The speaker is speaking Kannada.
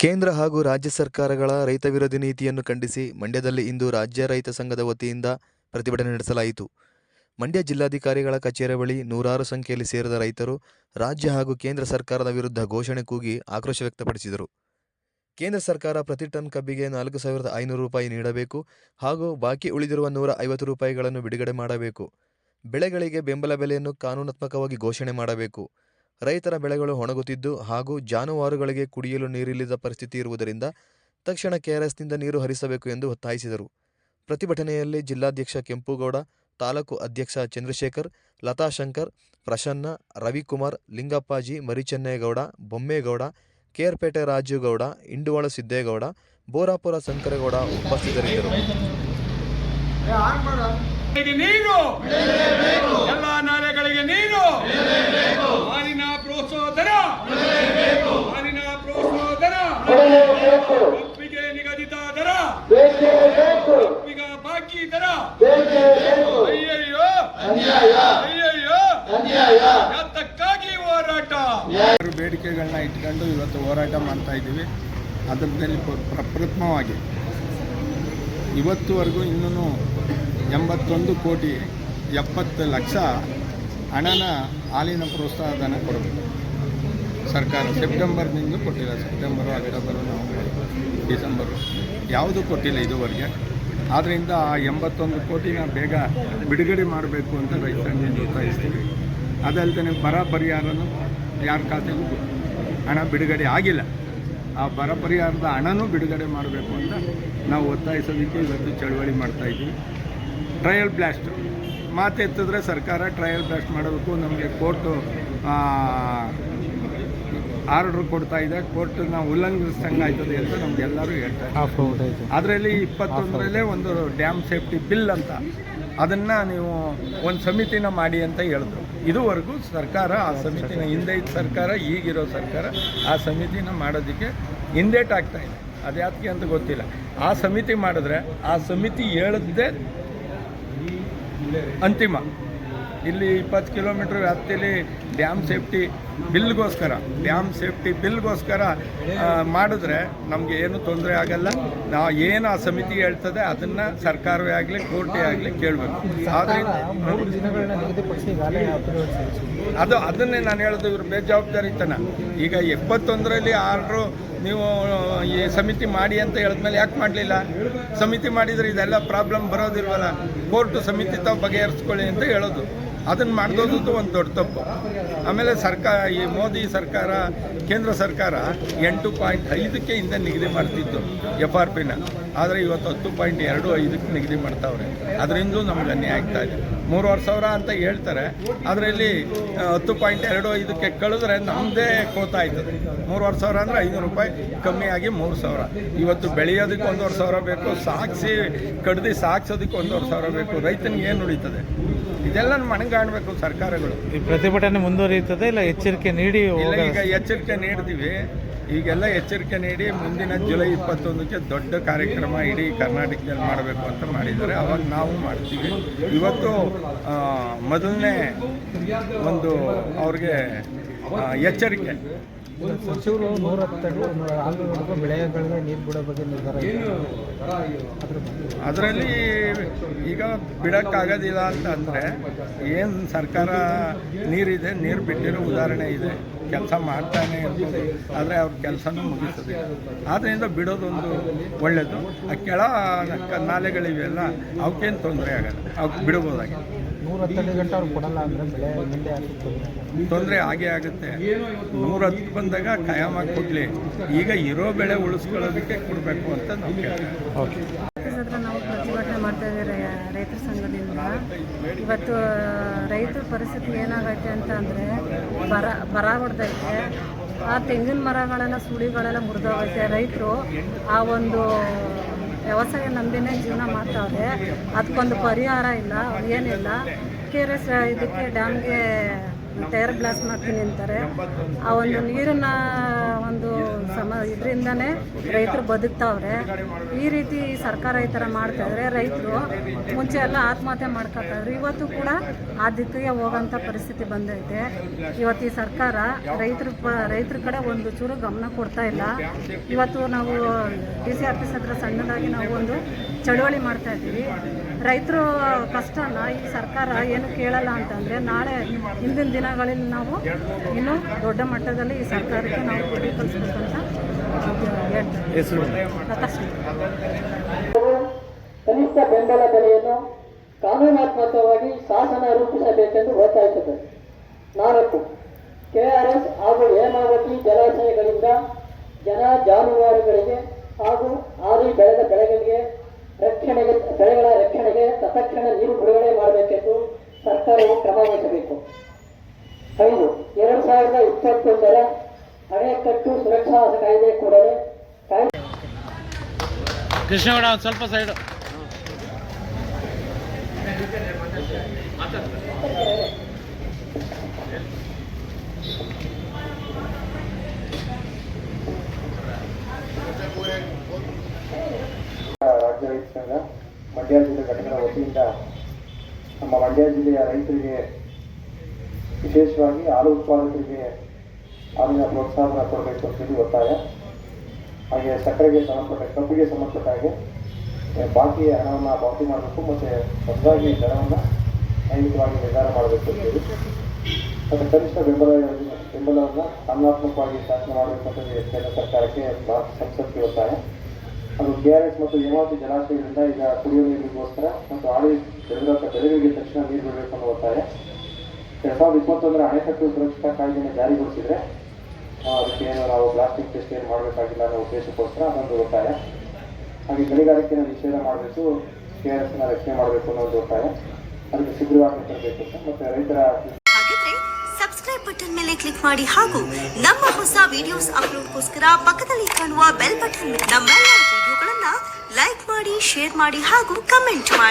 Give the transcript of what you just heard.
ಕೇಂದ್ರ ಹಾಗೂ ರಾಜ್ಯ ಸರ್ಕಾರಗಳ ರೈತ ವಿರೋಧಿ ನೀತಿಯನ್ನು ಖಂಡಿಸಿ ಮಂಡ್ಯದಲ್ಲಿ ಇಂದು ರಾಜ್ಯ ರೈತ ಸಂಘದ ವತಿಯಿಂದ ಪ್ರತಿಭಟನೆ ನಡೆಸಲಾಯಿತು. ಮಂಡ್ಯ ಜಿಲ್ಲಾಧಿಕಾರಿಗಳ ಕಚೇರಿ ಬಳಿ ನೂರಾರು ಸಂಖ್ಯೆಯಲ್ಲಿ ಸೇರಿದ ರೈತರು ರಾಜ್ಯ ಹಾಗೂ ಕೇಂದ್ರ ಸರ್ಕಾರದ ವಿರುದ್ಧ ಘೋಷಣೆ ಕೂಗಿ ಆಕ್ರೋಶ ವ್ಯಕ್ತಪಡಿಸಿದರು. ಕೇಂದ್ರ ಸರ್ಕಾರ ಪ್ರತಿ ಟನ್ ಕಬ್ಬಿಗೆ ನಾಲ್ಕು ಸಾವಿರದ ಐನೂರು ರೂಪಾಯಿ ನೀಡಬೇಕು ಹಾಗೂ ಬಾಕಿ ಉಳಿದಿರುವ ನೂರ ಐವತ್ತು ರೂಪಾಯಿಗಳನ್ನು ಬಿಡುಗಡೆ ಮಾಡಬೇಕು. ಬೆಳೆಗಳಿಗೆ ಬೆಂಬಲ ಬೆಲೆಯನ್ನು ಕಾನೂನಾತ್ಮಕವಾಗಿ ಘೋಷಣೆ ಮಾಡಬೇಕು. ರೈತರ ಬೆಳೆಗಳು ಒಣಗುತ್ತಿದ್ದು ಹಾಗೂ ಜಾನುವಾರುಗಳಿಗೆ ಕುಡಿಯಲು ನೀರಿಲ್ಲದ ಪರಿಸ್ಥಿತಿ ಇರುವುದರಿಂದ ತಕ್ಷಣ ಕೆಆರ್ಎಸ್ನಿಂದ ನೀರು ಹರಿಸಬೇಕು ಎಂದು ಒತ್ತಾಯಿಸಿದರು. ಪ್ರತಿಭಟನೆಯಲ್ಲಿ ಜಿಲ್ಲಾಧ್ಯಕ್ಷ ಕೆಂಪುಗೌಡ, ತಾಲೂಕು ಅಧ್ಯಕ್ಷ ಚಂದ್ರಶೇಖರ್ ಲತಾಶಂಕರ್ ಪ್ರಸನ್ನ, ರವಿಕುಮಾರ್, ಲಿಂಗಪ್ಪಾಜಿ, ಮರಿಚನ್ನೇಗೌಡ, ಬೊಮ್ಮೇಗೌಡ ಕೇರ್ಪೇಟೆ ರಾಜುಗೌಡ, ಇಂಡುವಾಳ ಸಿದ್ದೇಗೌಡ, ಬೋರಾಪುರ ಶಂಕರಗೌಡ ಉಪಸ್ಥಿತರಿದ್ದರು. ನೀರು ನೀರು. ಹಾಲಿನ ಪ್ರೋತ್ಸಾಹ ಕಬ್ಬಿಗೆ ನಿಗದಿತ ದರ. ಕಬ್ಬಿಗ ಬಾಕಿ ದರ. ಅಯ್ಯಯ್ಯೋ. ಅಯ್ಯಯ್ಯೋ. ಯಾತಕ್ಕಾಗಿ ಹೋರಾಟ? ಬೇಡಿಕೆಗಳನ್ನ ಇಟ್ಕೊಂಡು ಇವತ್ತು ಹೋರಾಟ ಮಾಡ್ತಾ ಇದ್ದೀವಿ. ಅದರಲ್ಲಿ ಪ್ರ- ಪ್ರಪ್ರಥಮವಾಗಿ ಇವತ್ತುವರೆಗೂ ಇನ್ನೂ ಎಂಬತ್ತೊಂದು ಕೋಟಿ ಎಪ್ಪತ್ತು ಲಕ್ಷ ಹಣನ ಹಾಲಿನ ಪ್ರೋತ್ಸಾಹ ಧನ ಕೊಡಬೇಕು. ಸರ್ಕಾರ ಸೆಪ್ಟೆಂಬರ್ನಿಂದ ಕೊಟ್ಟಿಲ್ಲ. ಸೆಪ್ಟೆಂಬರು, ಅಕ್ಟೋಬರು, ನವಂಬರು, ಡಿಸೆಂಬರು ಯಾವುದೂ ಕೊಟ್ಟಿಲ್ಲ ಇದುವರೆಗೆ. ಆದ್ದರಿಂದ ಆ ಎಂಬತ್ತೊಂದು ಕೋಟಿನ ಬೇಗ ಬಿಡುಗಡೆ ಮಾಡಬೇಕು ಅಂತ ರೈತರನ್ನು ಒತ್ತಾಯಿಸ್ತೀವಿ. ಅದಲ್ಲದೆ ಬರ ಪರಿಹಾರನೂ ಯಾರ ಖಾತೆಗೂ ಹಣ ಬಿಡುಗಡೆ ಆಗಿಲ್ಲ. ಆ ಬರ ಪರಿಹಾರದ ಹಣನೂ ಬಿಡುಗಡೆ ಮಾಡಬೇಕು ಅಂತ ನಾವು ಒತ್ತಾಯಿಸೋದಕ್ಕೆ ಇವತ್ತು ಚಳವಳಿ ಮಾಡ್ತಾಯಿದ್ದೀವಿ ಟ್ರಯಲ್ ಬ್ಲಾಸ್ಟ್. ಮಾತೆತ್ತಿದ್ರೆ ಸರ್ಕಾರ ಟ್ರಯಲ್ ಬ್ಲಾಸ್ಟ್ ಮಾಡಬೇಕು. ನಮಗೆ ಕೋರ್ಟು ಆರ್ಡ್ರ್ ಕೊಡ್ತಾ ಇದೆ ಕೋರ್ಟನ್ನ ಉಲ್ಲಂಘಿಸಿದಂಗೆ ಆಯ್ತದೆ ಅಂತ ನಮಗೆಲ್ಲರೂ ಹೇಳ್ತಾರೆ ಅದರಲ್ಲಿ ಇಪ್ಪತ್ತೊಂದರಲ್ಲೇ ಒಂದು ಡ್ಯಾಮ್ ಸೇಫ್ಟಿ ಬಿಲ್ ಅಂತ. ಅದನ್ನು ನೀವು ಒಂದು ಸಮಿತಿನ ಮಾಡಿ ಅಂತ ಹೇಳಿದ್ರು. ಇದುವರೆಗೂ ಸರ್ಕಾರ ಆ ಸಮಿತಿನ ಹಿಂದೆ ಇದ್ದ ಸರ್ಕಾರ ಈಗಿರೋ ಸರ್ಕಾರ ಆ ಸಮಿತಿನ ಮಾಡೋದಕ್ಕೆ ಹಿಂದೇಟ್ ಆಗ್ತಾ ಇದೆ. ಅದ್ಯಾತಕ್ಕೆ ಅಂತ ಗೊತ್ತಿಲ್ಲ. ಆ ಸಮಿತಿ ಮಾಡಿದ್ರೆ ಆ ಸಮಿತಿ ಹೇಳದ್ದೇ ಅಂತಿಮ. ಇಲ್ಲಿ ಇಪ್ಪತ್ತು ಕಿಲೋಮೀಟ್ರ್ ವ್ಯಾಪ್ತಿಯಲ್ಲಿ ಡ್ಯಾಮ್ ಸೇಫ್ಟಿ ಬಿಲ್ಗೋಸ್ಕರ ಡ್ಯಾಮ್ ಸೇಫ್ಟಿ ಬಿಲ್ಗೋಸ್ಕರ ಮಾಡಿದ್ರೆ ನಮಗೆ ಏನು ತೊಂದರೆ ಆಗಲ್ಲ. ನಾವು ಏನು ಆ ಸಮಿತಿ ಹೇಳ್ತದೆ ಅದನ್ನು ಸರ್ಕಾರವೇ ಆಗಲಿ ಕೋರ್ಟೇ ಆಗಲಿ ಕೇಳಬೇಕು. ಆದರೆ. ಅದು ಅದನ್ನೇ ನಾನು ಹೇಳೋದು ಇವರು ಬೇಜವಾಬ್ದಾರಿತನ. ಈಗ ಎಪ್ಪತ್ತೊಂದರಲ್ಲಿ ಆರ್ಡ್ರು ನೀವು ಈ ಸಮಿತಿ ಮಾಡಿ ಅಂತ ಹೇಳಿದ್ಮೇಲೆ ಯಾಕೆ ಮಾಡಲಿಲ್ಲ? ಸಮಿತಿ ಮಾಡಿದರೆ ಇದೆಲ್ಲ ಪ್ರಾಬ್ಲಮ್ ಬರೋದಿಲ್ವಲ್ಲ? ಕೋರ್ಟು ಸಮಿತಿ ತಾವು ಬಗೆಹರಿಸ್ಕೊಳ್ಳಿ ಅಂತ ಹೇಳೋದು. ಅದನ್ನು ಮಾಡ್ದೋದು ಒಂದು ದೊಡ್ಡ ತಪ್ಪು. ಆಮೇಲೆ ಸರ್ಕಾರ ಈ ಮೋದಿ ಸರ್ಕಾರ, ಕೇಂದ್ರ ಸರ್ಕಾರ ಎಂಟು ಪಾಯಿಂಟ್ ಐದಕ್ಕೆ ಹಿಂದೆ ನಿಗದಿ ಮಾಡ್ತಿತ್ತು ಎಫ್ ಆರ್ ಪಿನ. ಆದರೆ ಇವತ್ತು ಹತ್ತು ಪಾಯಿಂಟ್ ಎರಡು ಐದಕ್ಕೆ ನಿಗದಿ ಮಾಡ್ತಾವ್ರೆ. ಅದರಿಂದ ನಮ್ಗೆ ಅನ್ಯಾಯ ಆಗ್ತಾ ಇದೆ. ಮೂರುವರೆ ಸಾವಿರ ಅಂತ ಹೇಳ್ತಾರೆ. ಅದರಲ್ಲಿ ಹತ್ತು ಪಾಯಿಂಟ್ ಎರಡು ಐದಕ್ಕೆ ಕಳೆದ್ರೆ ನಮ್ಮದೇ ಕೋತಾಯ್ತದೆ ಮೂರುವರೆ ಸಾವಿರ ಅಂದರೆ ಐನೂರು ರೂಪಾಯಿ ಕಮ್ಮಿಯಾಗಿ ಮೂರು ಸಾವಿರ. ಇವತ್ತು ಬೆಳೆಯೋದಕ್ಕೆ ಒಂದೂವರೆ ಸಾವಿರ ಬೇಕು ಸಾಗಿಸಿ ಕಡ್ದು ಸಾಗಿಸೋದಕ್ಕೆ ಒಂದೂವರೆ ಸಾವಿರ ಬೇಕು. ರೈತನಿಗೆ ಏನು ಉಳಿತದೆ ಇದೆಲ್ಲ ಮನಗಾಣಬೇಕು ಸರ್ಕಾರಗಳು. ಈ ಪ್ರತಿಭಟನೆ ಮುಂದುವರಿಯುತ್ತದೆ ಇಲ್ಲ ಎಚ್ಚರಿಕೆ ನೀಡಿ ಇಲ್ಲ ಈಗ ಎಚ್ಚರಿಕೆ ನೀಡಿದೀವಿ ಈಗೆಲ್ಲ ಎಚ್ಚರಿಕೆ ನೀಡಿ ಮುಂದಿನ ಜುಲೈ ಇಪ್ಪತ್ತೊಂದಕ್ಕೆ ದೊಡ್ಡ ಕಾರ್ಯಕ್ರಮ ಇಡೀ ಕರ್ನಾಟಕದಲ್ಲಿ ಮಾಡಬೇಕು ಅಂತ ಮಾಡಿದ್ದಾರೆ. ಅವಾಗ ನಾವು ಮಾಡ್ತೀವಿ. ಇವತ್ತು ಮೊದಲನೇ ಒಂದು ಅವ್ರಿಗೆ ಎಚ್ಚರಿಕೆ. ಸಚಿವರು ನೂರ ಹತ್ತು ಬೆಳೆಗಳಿಗೆ ನೀರು ಬಿಡೋ ಬಗ್ಗೆ ನಿರ್ಧಾರ ಅದರಲ್ಲಿ ಈಗ ಬಿಡೋಕ್ಕಾಗೋದಿಲ್ಲ ಅಂತ ಅಂದರೆ ಏನು ಸರ್ಕಾರ ನೀರಿದೆ ನೀರು ಬಿಟ್ಟಿರೋ ಉದಾಹರಣೆ ಇದೆ. ಕೆಲಸ ಮಾಡ್ತಾನೆ ಇರ್ಬೋದು ಆದರೆ ಅವ್ರ ಕೆಲಸನೂ ಮುಗಿಸ್ತದೆ ಆದ್ದರಿಂದ ಬಿಡೋದೊಂದು ಒಳ್ಳೆಯದು ಆ ಕೆಳ ಕ- ನಾಲೆಗಳಿವೆಯಲ್ಲ ಅವಕ್ಕೇನು ತೊಂದರೆ ಆಗಲ್ಲ. ಅವಕ್ಕೆ ಬಿಡ್ಬೋದಾಗಿದೆ ನೂರ ಗಂಟೆ ಅವ್ರು ಕೊಡಲ್ಲ ಅಂದರೆ ಬೆಳೆ ಮುಂದೆ ಹಾಕಿ ತೊಂದರೆ ಆಗೇ ಆಗುತ್ತೆ. ನೂರ ಹತ್ತು ಬಂದಾಗ ಖಾಯಮಾಗಿ ಕೊಡಲಿ. ಈಗ ಇರೋ ಬೆಳೆ ಉಳಿಸ್ಕೊಳ್ಳೋದಕ್ಕೆ ಕೊಡಬೇಕು ಅಂತ ನಾವು ಕೇಳ್ತೀವಿ. ನಾವು ಪ್ರತಿಭಟನೆ ಮಾಡ್ತಾ ಇದ್ದೀವಿ ರೈತರ ಸಂಘದಿಂದ. ಇವತ್ತು ರೈತರ ಪರಿಸ್ಥಿತಿ ಏನಾಗೈತೆ ಅಂತ ಅಂದರೆ ಬರ ಬರ ಹೊಡೆದೈತೆ. ಆ ತೆಂಗಿನ ಮರಗಳೆಲ್ಲ ಸುಳಿಗಳೆಲ್ಲ ಮುರಿದೋಗೈತೆ. ರೈತರು ಆ ಒಂದು ವ್ಯವಸಾಯ ನಂಬಿನೇ ಜೀವನ ಮಾಡ್ತಾವ್ರೆ. ಅದಕ್ಕೊಂದು ಪರಿಹಾರ ಇಲ್ಲ ಏನಿಲ್ಲ ಕೆ ಆರ್ ಎಸ್ ಇದಕ್ಕೆ ಡ್ಯಾಮ್ಗೆ ಟೈರ್ ಗ್ಲಾಸ್ ಮಾಡ್ತೀನಿ ಅಂತಾರೆ. ಆ ಒಂದು ನೀರನ್ನ ಒಂದು ಸಮ ಇದರಿಂದನೇ ರೈತರು ಬದುಕ್ತಾವ್ರೆ. ಈ ರೀತಿ ಸರ್ಕಾರ ಈ ಥರ ಮಾಡ್ತಾ ಇದ್ರೆ ರೈತರು ಮುಂಚೆ ಎಲ್ಲ ಆತ್ಮಹತ್ಯೆ ಮಾಡ್ಕೊತಾಯಿದ್ರು ಇವತ್ತು ಕೂಡ ಆ ದಿಕ್ಕಿಗೆ ಹೋಗೋಂಥ ಪರಿಸ್ಥಿತಿ ಬಂದೈತೆ. ಇವತ್ತು ಈ ಸರ್ಕಾರ ರೈತರು ಪ, ರೈತರ ಕಡೆ ಒಂದು ಚೂರು ಗಮನ ಕೊಡ್ತಾ ಇಲ್ಲ. ಇವತ್ತು ನಾವು ಡಿ ಸಿ ಆಫೀಸ್ ಹತ್ರ ಸಣ್ಣದಾಗಿ ನಾವು ಒಂದು ಚಳುವಳಿ ಮಾಡ್ತಾ ಇದ್ದೀವಿ. ರೈತರು ಕಷ್ಟನ ಈ ಸರ್ಕಾರ ಏನು ಕೇಳಲ್ಲ ಅಂತಂದರೆ ನಾಳೆ ಹಿಂದಿನ ದಿನಗಳಲ್ಲಿ ನಾವು ಇನ್ನೂ ದೊಡ್ಡ ಮಟ್ಟದಲ್ಲಿ ಈ ಸರ್ಕಾರಕ್ಕೆ ನಾವು ಕಲಿಸ್ಬೇಕಂತ ಕನಿಷ್ಠ ಬೆಂಬಲ ಬೆಲೆಯನ್ನು ಕಾನೂನಾತ್ಮಕವಾಗಿ ಶಾಸನ ರೂಪಿಸಬೇಕೆಂದು ಒತ್ತಾಯಿಸಿದೆ ನಾಲ್ಕು ಕೆಆರ್ಎಸ್ ಹಾಗೂ ಹೇಮಾವತಿ ಜಲಾಶಯಗಳಿಂದ ಜನ ಜಾನುವಾರುಗಳಿಗೆ ಹಾಗೂ ಆದಿ ಬೆಳೆದ ಬೆಳೆಗಳಿಗೆ ರಕ್ಷಣೆಗೆ ಬೆಳೆಗಳ ರಕ್ಷಣೆಗೆ ತತ್ಕ್ಷಣ ನೀರು ಬಿಡುಗಡೆ ಮಾಡಬೇಕೆಂದು ಸರ್ಕಾರವು ಕ್ರಮ ವಹಿಸಬೇಕು. ಐದು ಎರಡು ಸಾವಿರದ ಇಪ್ಪತ್ತೊಂದರ ಅಣೆಕಟ್ಟು ಸುರಕ್ಷಾ ಕಾಯ್ದೆ ಕೂಡಲೇ ಕೃಷ್ಣಗೌಡ ಒಂದು ಸ್ವಲ್ಪ ಸೈಡು ರಾಜ್ಯ ರೈತ ಸಂಘ ಮಂಡ್ಯ ಜಿಲ್ಲೆ ಘಟಕದ ವತಿಯಿಂದ ನಮ್ಮ ಮಂಡ್ಯ ಜಿಲ್ಲೆಯ ರೈತರಿಗೆ ವಿಶೇಷವಾಗಿ ಹಾಲು ಉತ್ಪಾದಕರಿಗೆ ಹಾಲಿನ ಪ್ರೋತ್ಸಾಹನ ಕೊಡಬೇಕು ಅಂತೇಳಿ ಒತ್ತಾಯ. ಹಾಗೆ ಸಕ್ಕರೆಗೆ ಸಂಬಂಧಪಟ್ಟ, ಕಬ್ಬಿಗೆ ಸಂಬಂಧಪಟ್ಟ ಹಾಗೆ ಬಾಕಿ ಹಣವನ್ನು ಪಾವತಿ ಮಾಡಬೇಕು ಮತ್ತು ಹೊಸದಾಗಿ ದರವನ್ನು ನೈಮಿತವಾಗಿ ನಿರ್ಧಾರ ಮಾಡಬೇಕು ಅಂತೇಳಿ ಮತ್ತು ಕನಿಷ್ಠ ಬೆಂಬಲ ಬೆಂಬಲವನ್ನು ಕಾನೂನಾತ್ಮಕವಾಗಿ ಶಾಸನ ಮಾಡಬೇಕು ಅಂತ ಕೇಂದ್ರ ಸರ್ಕಾರಕ್ಕೆ ಭಾರತ ಸಂಸತ್ಗೆ ಒತ್ತಾಯ. ಅದು ಕೆಆರ್ಎಸ್ ಮತ್ತು ಹೇಮಾವತಿ ಜಲಾಶಯಗಳಿಂದ ಈಗ ಕುಡಿಯುವ ನೀರಿಗೋಸ್ಕರ ಮತ್ತು ಆಳಿ ಬೆಳೆದ ಬೆಳೆಗಳಿಗೆ ತಕ್ಷಣ ನೀರು ಬಿಡಬೇಕು ಅನ್ನೋ ಒತ್ತಾಯ. ಎರಡ್ ಸಾವಿರದ ಇಪ್ಪತ್ತೊಂದರ ಅಣೆಕಟ್ಟು ಸುರಕ್ಷತಾ ಕಾಯ್ದೆಯನ್ನು ಜಾರಿಗೊಳಿಸಿದ್ರೆ ಆ, ಅದಕ್ಕೆ ಏನು ನಾವು ಪ್ಲಾಸ್ಟಿಕ್ ಟೆಸ್ಟ್ ಏನು ಮಾಡಬೇಕಾಗಿಲ್ಲ ಅನ್ನೋ ಉದ್ದೇಶಕ್ಕೋಸ್ಕರ ಅದೊಂದು ಒತ್ತಾಯ. ಹಾಗೆ ಗಣಿಗಾರಿಕೆಯನ್ನು ನಿಷೇಧ ಮಾಡಬೇಕು ಕೆ ಆರ್ ಎಸ್ನ ರಕ್ಷಣೆ ಮಾಡಬೇಕು ಅನ್ನೋ ಒಂದು ಒತ್ತಾಯ. ಅದಕ್ಕೆ ಶೀಘ್ರವಾಗಿ ತರಬೇಕು ಮತ್ತೆ ರೈತರ ಸಬ್ಸ್ಕ್ರೈಬ್ ಬಟನ್ ಮೇಲೆ ಕ್ಲಿಕ್ ಮಾಡಿ ಹಾಗೂ ನಮ್ಮ ಹೊಸ ವಿಡಿಯೋಸ್ ಅಪ್ಲೋಡ್ಗೋಸ್ಕರ ಪಕ್ಕದಲ್ಲಿ ಕಾಣುವ ಬೆಲ್ ಬಟನ್ ನಮ್ಮೆಲ್ಲ ವಿಡಿಯೋಗಳನ್ನ ಲೈಕ್ ಮಾಡಿ ಶೇರ್ ಮಾಡಿ ಹಾಗೂ ಕಮೆಂಟ್ ಮಾಡಿ.